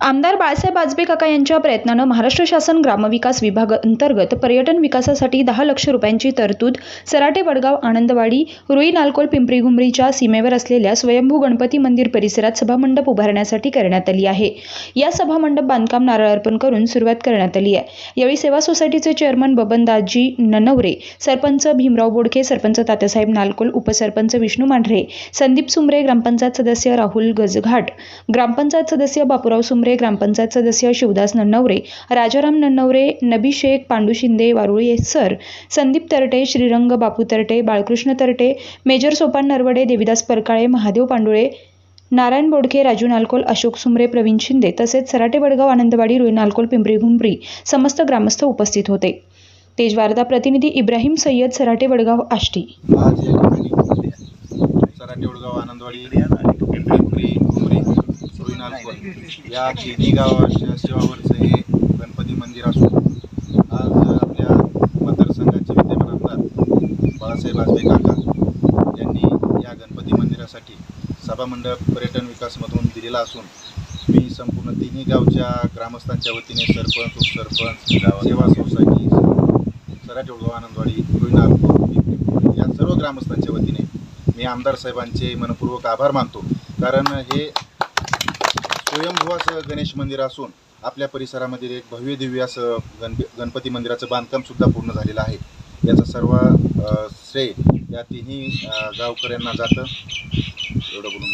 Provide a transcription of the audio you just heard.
आमदार बाळासाहेब आजबे काका यांच्या प्रयत्नानं महाराष्ट्र शासन ग्रामविकास विभाग अंतर्गत पर्यटन विकासासाठी दहा लक्ष रुपयांची तरतूद सराटे वडगाव आनंदवाडी रुई नालकोल पिंपरी घुमरीच्या सीमेवर असलेल्या स्वयंभू गणपती मंदिर परिसरात सभामंडप उभारण्यासाठी करण्यात आली आहे. या सभामंडप बांधकाम नारळ अर्पण करून सुरुवात करण्यात आली आहे. यावेळी सेवा सोसायटीचे चेअरमन बबनदाजी ननवरे सरपंच भीमराव बोडके सरपंच तात्यासाहेब नालकोल उपसरपंच विष्णू मांढरे संदीप सुमरे ग्रामपंचायत सदस्य राहुल गजघाट ग्रामपंचायत सदस्य बापूराव सुमरे ग्रामपंचायत सदस्य शिवदास नन्नवरे राजाराम नन्नवरे नबी शेख पांडू शिंदे वारुळे सर संदीप तरटे श्रीरंग बापू तरटे बाळकृष्ण तरटे मेजर सोपान नरवडे देविदास परकाळे महादेव पांडुळे नारायण बोडके राजू नालकोल अशोक सुमरे प्रवीण शिंदे तसेच सराटे वडगाव आनंदवाडी रुई नालकोल पिंपरी घुंपरी समस्त ग्रामस्थ उपस्थित होते. तेजवार्ता प्रतिनिधी इब्राहिम सय्यद सराटे वडगाव आष्टी. सराटे वडगाव आनंदवाडी पिंपरी घुमरी. सुईनालकोल या तिन्ही गावाच्या शिवावरचं हे गणपती मंदिर असून आज आपल्या मतदारसंघाचे विद्यमान आमदार बाळासाहेब आजबे काका यांनी या गणपती मंदिरासाठी सभामंडप पर्यटन विकासमधून दिलेला असून मी संपूर्ण तिन्ही गावच्या ग्रामस्थांच्या वतीने सरपंच उपसरपंच सेवा सोसायटी सराटी आनंदवाडी रुईनालकोल या सर्व ग्रामस्थांच्या वतीने मी आमदार साहेबांचे मनपूर्वक आभार मानतो. कारण हे स्वयंभू असं गणेश मंदिर असून आपल्या परिसरामध्ये एक भव्य दिव्य असं गण गणपती मंदिराचं बांधकाम सुद्धा पूर्ण झालेलं आहे. याचा सर्व श्रेय या तिन्ही गावकऱ्यांना जातं. एवढं बोलून